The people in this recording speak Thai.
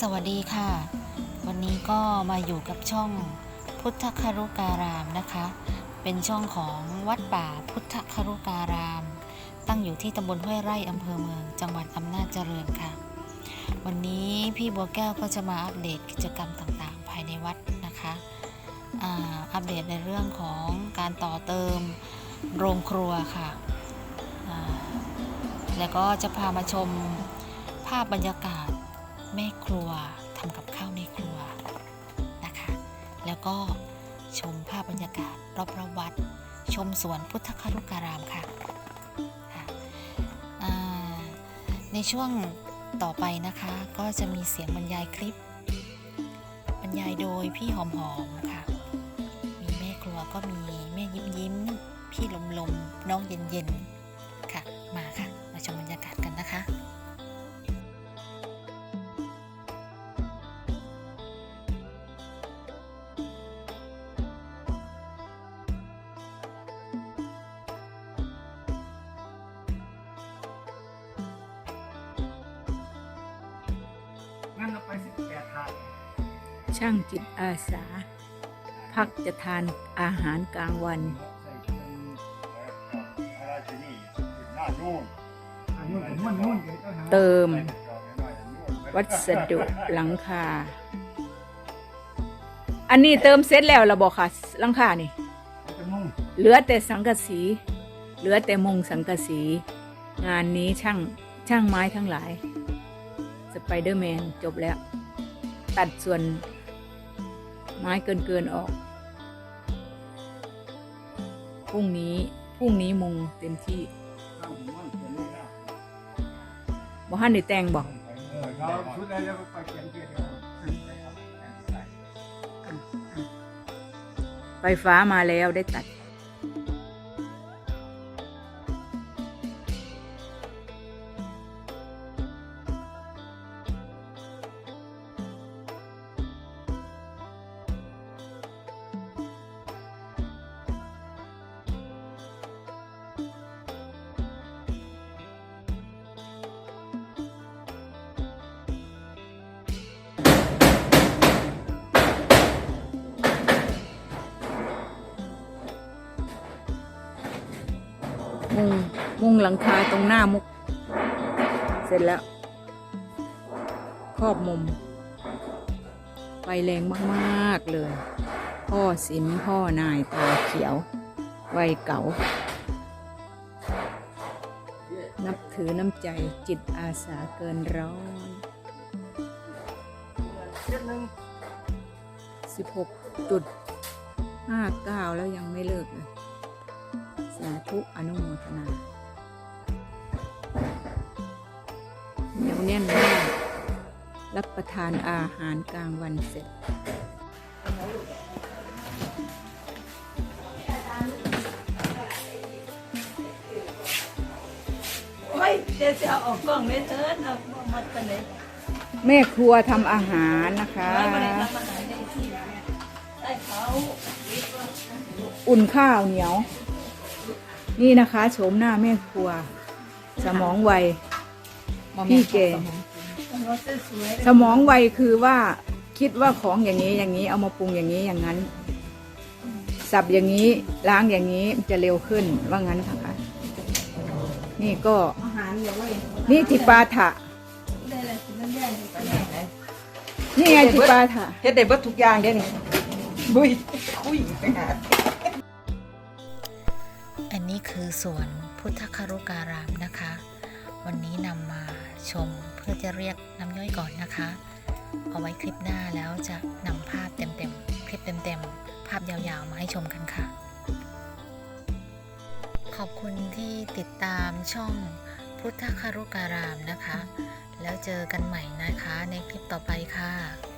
สวัสดีค่ะ วันนี้ก็มาอยู่กับช่องพุทธคารุการามนะคะ เป็นช่องของวัดป่าพุทธคารุการาม ตั้งอยู่ที่ตำบลห้วยไร่อำเภอเมือง จังหวัดอำนาจเจริญค่ะ วันนี้พี่บัวแก้วก็จะมาอัปเดตกิจกรรมต่างๆ ภายในวัดนะคะอัปเดตในเรื่องของการต่อเติมโรงครัวค่ะ แล้วก็จะพามาชมภาพบรรยากาศ แม่ครัวทำกับข้าวในครัวนะคะ แล้วก็ชมภาพบรรยากาศรอบๆวัด ชมสวนพุทธคารุการามค่ะะในช่วงต่อไปนะคะ ก็จะมีเสียงบรรยายคลิป บรรยายโดยพี่หอมหอมค่ะ มีแม่ครัวก็มีแม่ยิ้มยิ้ม พี่ลมลมน้องเย็นเย็นค่ะ มาค่ะ มาชมบรรยากาศกันนะคะ ช่างจิตอาสา พักจะทานอาหารกลางวันเติม วัสดุหลังคา อันนี้เติมเสร็จแล้วเราบอกค่ะหลังคานี่ เหลือแต่สังกะสี เหลือแต่มุงสังกะสี งานนี้ช่างช่างไม้ทั้งหลาย สไปเดอร์แมนจบแล้ว ตัดส่วน ไม้เกินเกินๆออก พรุ่งนี้ พรุ่งนี้มุงเต็มที่ข้านเขียนไม่ได้บ่ฮันได้แต่งบอกชุดอะไรแล้วก็ไปเขียนเขียนเดียวไฟฟ้ามาแล้วได้ตัด มุงมุงหลังคาตรงหน้ามุก เสร็จแล้ว ครอบมุมไฟแรงมากๆเลย พ่อสินพ่อนายตาเขียววัยเก่า นับถือน้ำใจจิตอาสาเกินร้อยเจ็ดหนึ่งสิบหกจุดห้าเก้าแล้วยังไม่เลิกเลยาธุอนุโมทนาเหนียวแน่นมากรับประทานอาหารกลางวันเสร็จโอ้ยเดี๋ยวจะเอาออกกล้องเลยเถินเอามาตะไหนแม่ครัวทำอาหารนะคะเอามาไหนทำอาหารได้ที่ได้เขา อุ่นข้าวเหนียว นี่นะคะโฉมหน้าแม่ครัว สมองไวพี่เกรถสวยสมองไวคือว่าคิดว่าของอย่างนี้อย่างนี้เอามาปรุงอย่างนี้อย่างนั้น สับอย่างนี้ล้างอย่างนี้มันจะเร็วขึ้นว่างั้นค่ะนี่ก็อาหารอย่าไว้นี่จิปาถะได้เลยกินน้ำแย่ไปไหนนี่ไงจิปาถะเฮ็ดได้เบิดทุกอย่างเด้นี่บุยคุยไปหาอันนี้ คือสวนพุทธคารุการามนะคะ วันนี้นำมาชมเพื่อจะเรียกน้ำย่อยก่อนนะคะ เอาไว้คลิปหน้าแล้วจะนำภาพเต็มๆ คลิปเต็มๆ ภาพยาวๆ มาให้ชมกันค่ะ ขอบคุณที่ติดตามช่องพุทธคารุการามนะคะ แล้วเจอกันใหม่นะคะในคลิปต่อไปค่ะ